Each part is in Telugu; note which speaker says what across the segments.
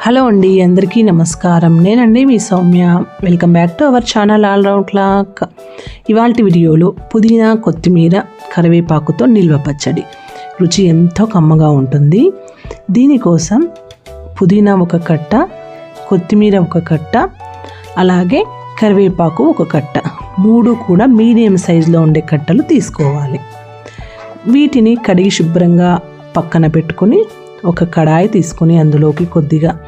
Speaker 1: హలో అండి అందరికీ నమస్కారం. నేనండి మీ Soumya. Welcome back to our channel all round clock ఇవాళ వీడియోలో పుదీనా కొత్తిమీర కరివేపాకుతో నిల్వ పచ్చడి. రుచి ఎంతో కమ్మగా ఉంటుంది. దీనికోసం పుదీనా ఒక కట్ట కొత్తిమీర ఒక కట్ట అలాగే కరివేపాకు ఒక కట్ట. మూడు కూడా మీడియం సైజులో ఉండే కట్టలు తీసుకోవాలి. వీటిని కడిగి శుభ్రంగా పక్కన పెట్టుకొని ఒక కడాయి తీసుకొని అందులోకి కొద్దిగా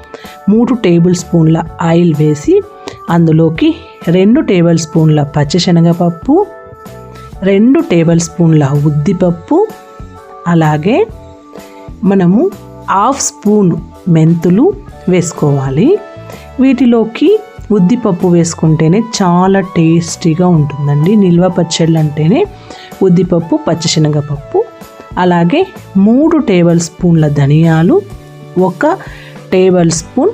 Speaker 1: మూడు టేబుల్ స్పూన్ల ఆయిల్ వేసి అందులోకి రెండు టేబుల్ స్పూన్ల పచ్చిశనగపప్పు రెండు టేబుల్ స్పూన్ల ఉద్దిపప్పు అలాగే మనము హాఫ్ స్పూన్ మెంతులు వేసుకోవాలి. వీటిలోకి ఉద్దిపప్పు వేసుకుంటేనే చాలా టేస్టీగా ఉంటుందండి. నిల్వ పచ్చళ్ళు అంటేనే ఉద్దిపప్పు పచ్చిశనగపప్పు. అలాగే మూడు టేబుల్ స్పూన్ల ధనియాలు ఒక టేబుల్ స్పూన్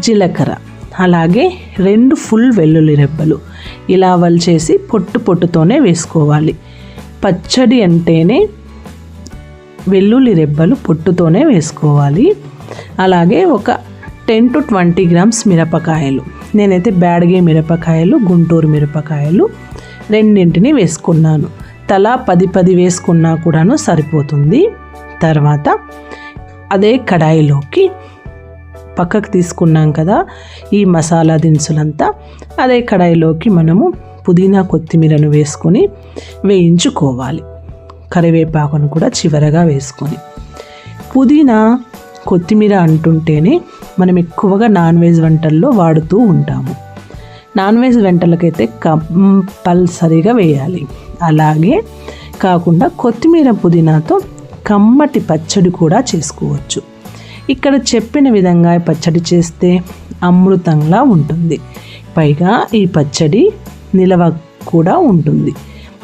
Speaker 1: జీలకర్ర. అలాగే రెండు ఫుల్ వెల్లుల్లి రెబ్బలు. ఇలా వలిచేసి పొట్టు పొట్టుతోనే వేసుకోవాలి. పచ్చడి అంటేనే వెల్లుల్లి రెబ్బలు పొట్టుతోనే వేసుకోవాలి. అలాగే ఒక టెన్ టు ట్వంటీ గ్రామ్స్ మిరపకాయలు. నేనైతే బ్యాడగే మిరపకాయలు గుంటూరు మిరపకాయలు రెండింటిని వేసుకున్నాను. తలా పది పది వేసుకున్నా కూడాను సరిపోతుంది. తర్వాత అదే కడాయిలోకి పక్కకు తీసుకున్నాం కదా ఈ మసాలా దినుసులంతా అదే కడాయిలోకి మనము పుదీనా కొత్తిమీరను వేసుకొని వేయించుకోవాలి. కరివేపాకును కూడా చివరగా వేసుకొని. పుదీనా కొత్తిమీర అంటుంటేనే మనం ఎక్కువగా నాన్ వెజ్ వంటల్లో వాడుతూ ఉంటాము. నాన్ వెజ్ వంటలకైతే కంపల్సరీగా వేయాలి. అలాగే కాకుండా కొత్తిమీర పుదీనాతో కమ్మటి పచ్చడి కూడా చేసుకోవచ్చు. ఇక్కడ చెప్పిన విధంగా పచ్చడి చేస్తే అమృతంలా ఉంటుంది. పైగా ఈ పచ్చడి నిలవ కూడా ఉంటుంది.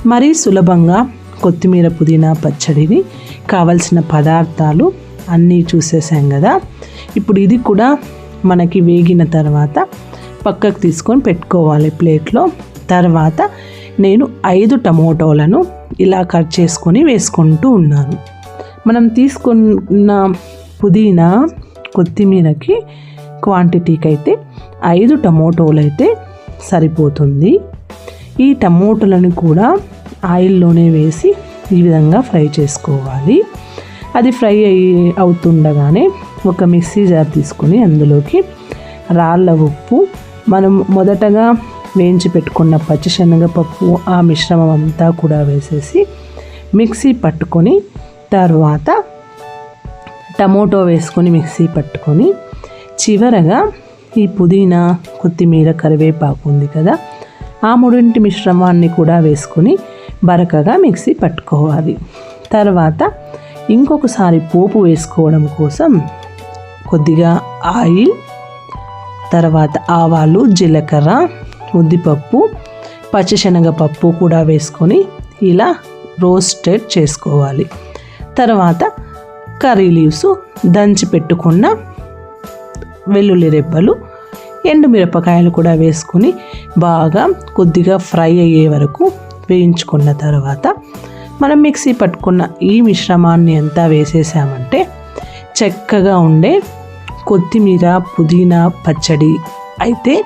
Speaker 1: మరీ సులభంగా కొత్తిమీర పుదీనా పచ్చడిని కావలసిన పదార్థాలు అన్నీ చూసేసాం కదా. ఇప్పుడు ఇది కూడా మనకి వేగిన తర్వాత పక్కకు తీసుకొని పెట్టుకోవాలి ప్లేట్లో. తర్వాత నేను ఐదు టమోటోలను ఇలా కట్ చేసుకొని వేసుకుంటూ ఉన్నాను. మనం తీసుకున్న పుదీనా కొత్తిమీరకి క్వాంటిటీకి అయితే ఐదు టమోటోలు అయితే సరిపోతుంది. ఈ టమోటోలను కూడా ఆయిల్లోనే వేసి ఈ విధంగా ఫ్రై చేసుకోవాలి. అది ఫ్రై అయ్యి అవుతుండగానే ఒక మిక్సీ జార్ తీసుకొని అందులోకి రాళ్ళ ఉప్పు మనం మొదటగా వేయించి పెట్టుకున్న పచ్చిశనగపప్పు ఆ మిశ్రమం అంతా కూడా వేసేసి మిక్సీ పట్టుకొని తర్వాత టమోటో వేసుకొని మిక్సీ పట్టుకొని చివరగా ఈ పుదీనా కొత్తిమీర కరివేపాకు ఉంది కదా ఆ మూడింటి మిశ్రమాన్ని కూడా వేసుకొని బరకగా మిక్సీ పట్టుకోవాలి. తర్వాత ఇంకొకసారి పోపు వేసుకోవడం కోసం కొద్దిగా ఆయిల్ తర్వాత ఆవాలు జీలకర్ర ఉద్దిపప్పు పచ్చిశనగపప్పు కూడా వేసుకొని ఇలా రోస్టెడ్ చేసుకోవాలి. తర్వాత కర్రీ లీవ్స్ దంచి పెట్టుకున్న వెల్లుల్లి రెబ్బలు ఎండుమిరపకాయలు కూడా వేసుకొని బాగా కొద్దిగా ఫ్రై అయ్యే వరకు వేయించుకున్న తర్వాత మనం మిక్సీ పట్టుకున్న ఈ మిశ్రమాన్ని అంతా వేసేసామంటే చక్కగా ఉండే కొత్తిమీర పుదీనా పచ్చడి అయితే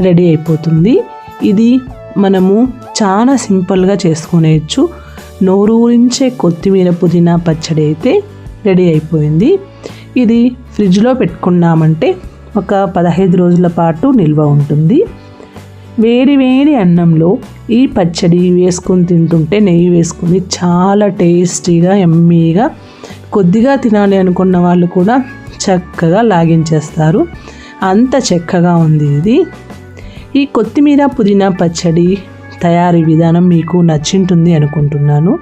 Speaker 1: రెడీ అయిపోతుంది. ఇది మనము చాలా సింపుల్గా చేసుకునేయచ్చు నోరూరించే కొత్తిమీర పుదీనా పచ్చడి అయితే రెడీ అయిపోయింది. ఇది ఫ్రిడ్జ్లో పెట్టుకున్నామంటే ఒక పదహైదు రోజుల పాటు నిల్వ ఉంటుంది. వేడి వేడి అన్నంలో ఈ పచ్చడి వేసుకొని తింటుంటే నెయ్యి వేసుకుని చాలా టేస్టీగా ఎమ్మీగా కొద్దిగా తినాలి అనుకున్న వాళ్ళు కూడా చక్కగా లాగించేస్తారు. అంత చక్కగా ఉంది ఇది. ఈ కొత్తిమీర పుదీనా పచ్చడి తయారీ విధానం మీకు నచ్చింటుంది అనుకుంటున్నాను.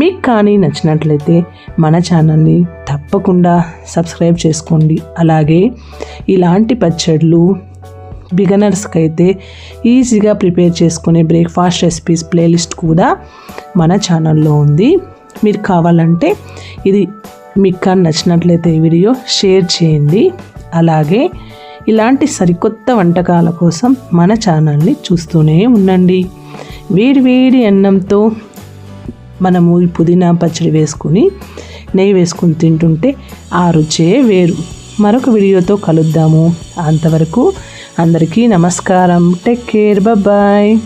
Speaker 1: మీకు కానీ నచ్చినట్లయితే మన ఛానల్ని తప్పకుండా సబ్స్క్రైబ్ చేసుకోండి. అలాగే ఇలాంటి పచ్చళ్ళు బిగనర్స్కి అయితే ఈజీగా ప్రిపేర్ చేసుకునే బ్రేక్ఫాస్ట్ రెసిపీస్ ప్లేలిస్ట్ కూడా మన ఛానల్లో ఉంది. మీరు కావాలంటే ఇది మీకు కానీ నచ్చినట్లయితే ఈ వీడియో షేర్ చేయండి. అలాగే ఇలాంటి సరికొత్త వంటకాల కోసం మన ఛానల్ని చూస్తూనే ఉండండి. వేడి వేడి అన్నంతో మనము ఈ పుదీనా పచ్చడి వేసుకుని నెయ్యి వేసుకుని తింటుంటే ఆ రుచే వేరు. మరొక వీడియోతో కలుద్దాము. అంతవరకు అందరికీ నమస్కారం. Take care. బాయ్